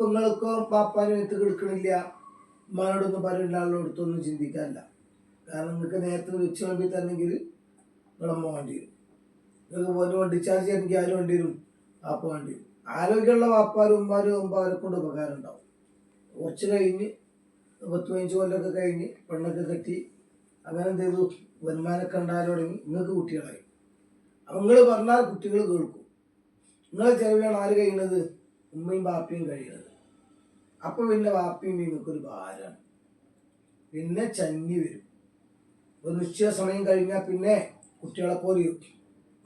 ഇപ്പൊ നിങ്ങൾക്ക് പാപ്പാനും എത്തി കൊടുക്കണില്ല. ഉമ്മാനോടൊന്നും പറയില്ല ആളോടത്തൊന്നും ചിന്തിക്കാനില്ല. കാരണം നിങ്ങൾക്ക് നേരത്തെ വെച്ച് വേണ്ടി തന്നെങ്കിൽ നിങ്ങളമ്മ വേണ്ടി വരും. നിങ്ങൾക്ക് പോലെ വണ്ടി ചാർജ് ചെയ്യണമെങ്കിൽ ആരും വേണ്ടി വരും? പാപ്പ വേണ്ടി വരും. ആരോഗ്യമുള്ള പാപ്പാരും ഉമ്മാരും അവരെ കൊണ്ട് ഉപകാരം ഉണ്ടാവും കുറച്ച് കഴിഞ്ഞ് പത്ത് പതിനഞ്ച് കൊല്ലമൊക്കെ കഴിഞ്ഞ് പെണ്ണൊക്കെ കെട്ടി അങ്ങനെ എന്ത് ചെയ്തു? വരുമാനമൊക്കെ ഉണ്ടാകാൻ തുടങ്ങി. നിങ്ങൾക്ക് കുട്ടികളായി. നിങ്ങൾ പറഞ്ഞാൽ കുട്ടികൾ കേൾക്കും. നിങ്ങളെ ചെലവിലാണ് ആര് കഴിയുന്നത് ഉമ്മയും ബാപ്പയും കഴിയുന്നത് അപ്പൊ പിന്നെ ബാപ്പയും നിങ്ങൾക്കൊരു ഭാരമാണ്. പിന്നെ ചന്നി വരും. ഒരു നിശ്ചയ സമയം കഴിഞ്ഞാൽ പിന്നെ കുട്ടികളെ പോലെ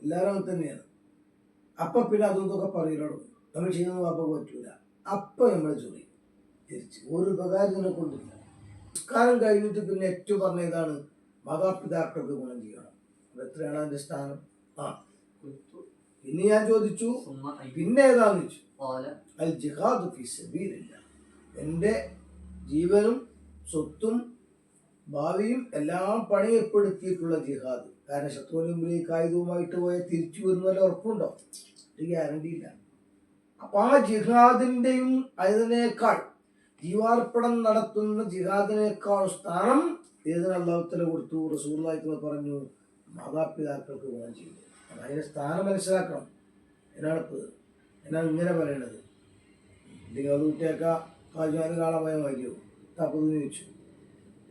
എല്ലാവരും അങ്ങനെ തന്നെയാണ്. അപ്പം പിന്നെ അതും ഇതൊക്കെ പറയലോടും നമ്മൾ ചെയ്യുന്ന ബാപ്പ പറ്റൂല. അപ്പം നമ്മൾ ചൊറി തിരിച്ച് ഒരു ഉപകാരം ഇതിനെ കൊണ്ടില്ല. നിസ്കാരം കഴിഞ്ഞിട്ട് പിന്നെ ഏറ്റവും പറഞ്ഞതാണ് മാതാപിതാക്കൾക്ക് ഗുണം ചെയ്യണം. എത്രയാണ് അതിന്റെ സ്ഥാനം? ആ. പിന്നെ ഞാൻ ചോദിച്ചു പിന്നെ ഏതാന്ന് ചോദിച്ചു? അൽ ജിഹാദ് ഫി സബീലില്ല. എന്റെ ജീവനും സ്വത്തും ഭാവിയും എല്ലാം പണയപ്പെടുത്തിയിട്ടുള്ള ജിഹാദ്. കാരണം ശത്രുവിന് മുമ്പിലേക്ക് ആയുധവുമായിട്ട് പോയ തിരിച്ചു വരുന്നവരെ ഉറപ്പുണ്ടോ? ഒരു ഗ്യാരണ്ടി ഇല്ല. അപ്പൊ ആ ജിഹാദിന്റെയും അതിനേക്കാൾ ജീവാർപ്പണം നടത്തുന്ന ജിഹാദിനേക്കാൾ സ്ഥാനം ഏതിന് അള്ളാഹുത്തല കൊടുത്തു? റസൂർലായിട്ട് പറഞ്ഞു മാതാപിതാക്കൾക്ക് ഗുണം ചെയ്തു അതിന്റെ സ്ഥാനം മനസ്സിലാക്കണം. എന്നാണ് എന്നാണ് ഇങ്ങനെ പറയണത്. ഇല്ലെങ്കിൽ അത് കുട്ടിയൊക്കെ കാജുവാന് കാണാൻ പോയാൽ മതിയോ? തപ്പത് ചോദിച്ചു.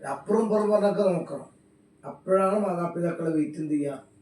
അപ്പുറം പുറം പറഞ്ഞൊക്കെ നോക്കണം. അപ്പോഴാണ് മാതാപിതാക്കളെ വെയിറ്റ് എന്ത് ചെയ്യുക